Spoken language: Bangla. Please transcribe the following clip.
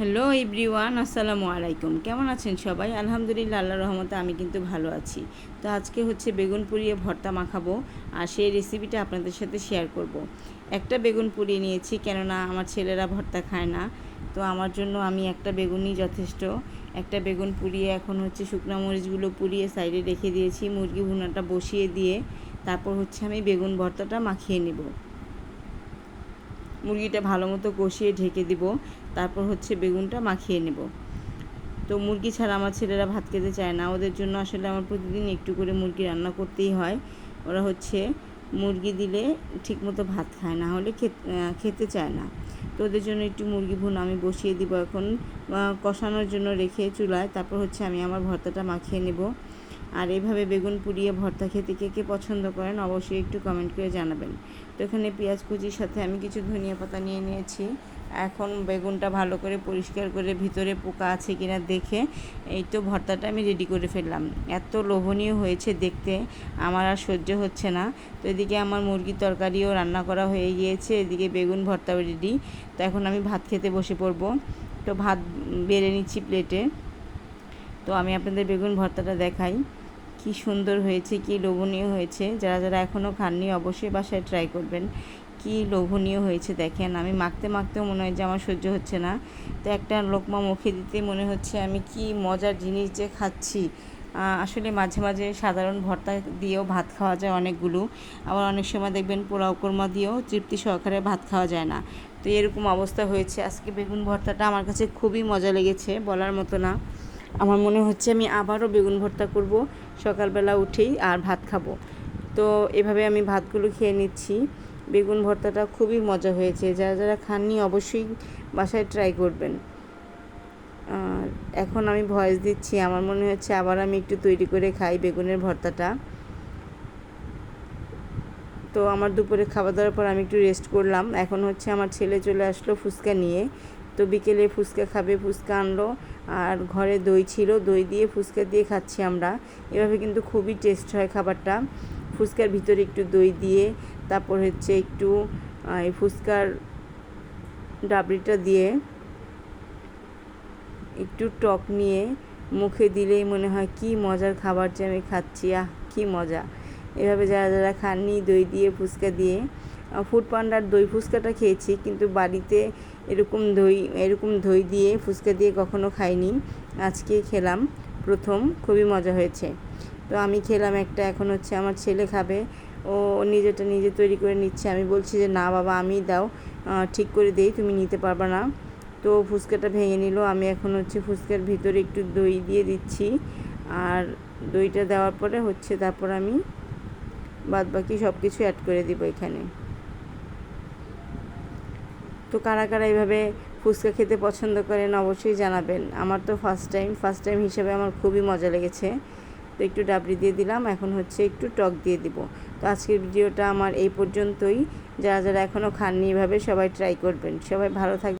হ্যালো ইব্রিওয়ান আসসালামু আলাইকুম। কেমন আছেন সবাই? আলহামদুলিল্লাহ আল্লাহ রহমতে আমি কিন্তু ভালো আছি। তো আজকে হচ্ছে বেগুন পুড়িয়ে ভর্তা মাখাবো আর সেই রেসিপিটা আপনাদের সাথে শেয়ার করব। একটা বেগুন পুড়িয়ে নিয়েছি, কেননা আমার ছেলেরা ভর্তা খায় না। তো আমার জন্য আমি একটা বেগুনই যথেষ্ট। একটা বেগুন পুড়িয়ে এখন হচ্ছে শুকনো মরিচগুলো পুড়িয়ে সাইডে রেখে দিয়েছি, মুরগি ভুনাটা বসিয়ে দিয়ে তারপর হচ্ছে আমি বেগুন ভর্তাটা মাখিয়ে নেব। মুরগিটা ভালো মতো কষিয়ে ঢেকে দিব। তারপর হচ্ছে বেগুনটা মাখিয়ে নেব। তো মুরগি ছাড়া আমার ছেলেরা ভাত খেতে চায় না। ওদের জন্য আসলে আমার প্রতিদিন একটু করে মুরগি রান্না করতেই হয়। ওরা হচ্ছে মুরগি দিলে ঠিকমতো ভাত খায় না, হলে খেতে চায় না। তো ওদের জন্য একটু মুরগি ভুন আমি বসিয়ে দিব এখন। কষানোর জন্য রেখে চুলায়। তারপর হচ্ছে আমি আমার ভর্তাটা মাখিয়ে নেব। আর এভাবে বেগুন পুড়িয়ে ভর্তা খেতে কে কে পছন্দ করেন, অবশ্যই একটু কমেন্ট করে জানাবেন। তো এখানে পেঁয়াজ কুচির সাথে আমি কিছু ধনিয়া পাতা নিয়ে নিয়েছি। এখন বেগুনটা ভালো করে পরিষ্কার করে ভিতরে পোকা আছে কিনা দেখে এই তো ভর্তাটা আমি রেডি করে ফেললাম। এত লোভনীয় হয়েছে দেখতে, আমার আর সহ্য হচ্ছে না। তো এদিকে আমার মুরগির তরকারিও রান্না করা হয়ে গিয়েছে, এদিকে বেগুন ভর্তাও রেডি তো এখন আমি ভাত খেতে বসে পড়ব। তো ভাত বেড়ে নিচ্ছি প্লেটে তো আমি আপনাদের বেগুন ভর্তাটা দেখাই। কি সুন্দর হয়েছে, কি লোভনীয় হয়েছে। যারা যারা এখনও খাননি, অবশ্যই বাসায় ট্রাই করবেন। কি লোভনীয় হয়েছে দেখেন। আমি মাখতে মাখতেও মনে হয় যে আমার সহ্য হচ্ছে না। তো একটা লোকমা মুখে দিতে মনে হচ্ছে আমি কি মজার জিনিস যে খাচ্ছি। আসলে মাঝে মাঝে সাধারণ ভর্তা দিয়েও ভাত খাওয়া যায় অনেকগুলো। আবার অনেক সময় দেখবেন পোলাও কোরমা দিয়েও তৃপ্তি সহকারে ভাত খাওয়া যায় না। তো এরকম অবস্থা হয়েছে। আজকে বেগুন ভর্তাটা আমার কাছে খুবই মজা লেগেছে বলার মতো না। আমার মনে হচ্ছে আমি আবারও বেগুন ভর্তা করব। সকালবেলা উঠেই আর ভাত খাব। তো এভাবে আমি ভাতগুলো খেয়ে নিচ্ছি। বেগুন ভর্তাটা খুবই মজা হয়েছে। যারা যারা খাননি অবশ্যই বাসায় ট্রাই করবেন। আর এখন আমি ভয়েস দিচ্ছি। আমার মনে হচ্ছে আবার আমি একটু তৈরি করে খাই বেগুনের ভর্তাটা। তো আমার দুপুরে খাওয়া দাওয়ার পর আমি একটু রেস্ট করলাম। এখন হচ্ছে আমার ছেলে চলে আসলো ফুচকা নিয়ে। তো বিকেলে ফুচকা খাবে, ফুচকা আনলো। আর ঘরে দই ছিল, দই দিয়ে ফুচকা দিয়ে খাচ্ছি আমরা। এভাবে কিন্তু খুবই টেস্ট হয় খাবারটা। ফুচকার ভিতরে একটু দই দিয়ে, তারপর হচ্ছে একটু এই ফুচকার ডাবরিটা দিয়ে একটু টক নিয়ে মুখে দিলেই মনে হয় কি মজার খাবার যে আমি খাচ্ছি, আহ, কী মজা। এভাবে যারা যারা খাননি, দই দিয়ে, ফুচকা দিয়ে ফুড পান্ডার দই ফুচকাটা খেয়েছি, কিন্তু বাড়িতে এরকম দই এরকম দই দিয়ে ফুচকা দিয়ে কখনো খাইনি। আজকে খেলাম, প্রথম, খুবই মজা হয়েছে। তো আমি খেলাম একটা, এখন হচ্ছে আমার ছেলে খাবে, ও নিজেটা নিজে তৈরি করে নিচ্ছে। আমি বলছি যে, না বাবা আমি দাও ঠিক করে দেই, তুমি নিতে পারবা না। তো ফুচকাটা ভেঙে নিল, আমি এখন হচ্ছে ফুচকার ভিতরে একটু দই দিয়ে দিচ্ছি। আর দইটা দেওয়ার পরে হচ্ছে তারপর আমি বাদ বাকি সব কিছু অ্যাড করে দিব এখানে। তো কারা কারা এইভাবে ফুচকা খেতে পছন্দ করেন অবশ্যই জানাবেন। আমার তো ফার্স্ট টাইম ফার্স্ট টাইম হিসেবে আমার খুবই মজা লেগেছে। তো একটু ডাবরি দিয়ে দিলাম, এখন হচ্ছে একটু টক দিয়ে দিব। তো আজকের ভিডিওটা আমার এই পর্যন্তই। যারা যারা এখনও খাননি, এভাবে সবাই ট্রাই করবেন। সবাই ভালো থাকবে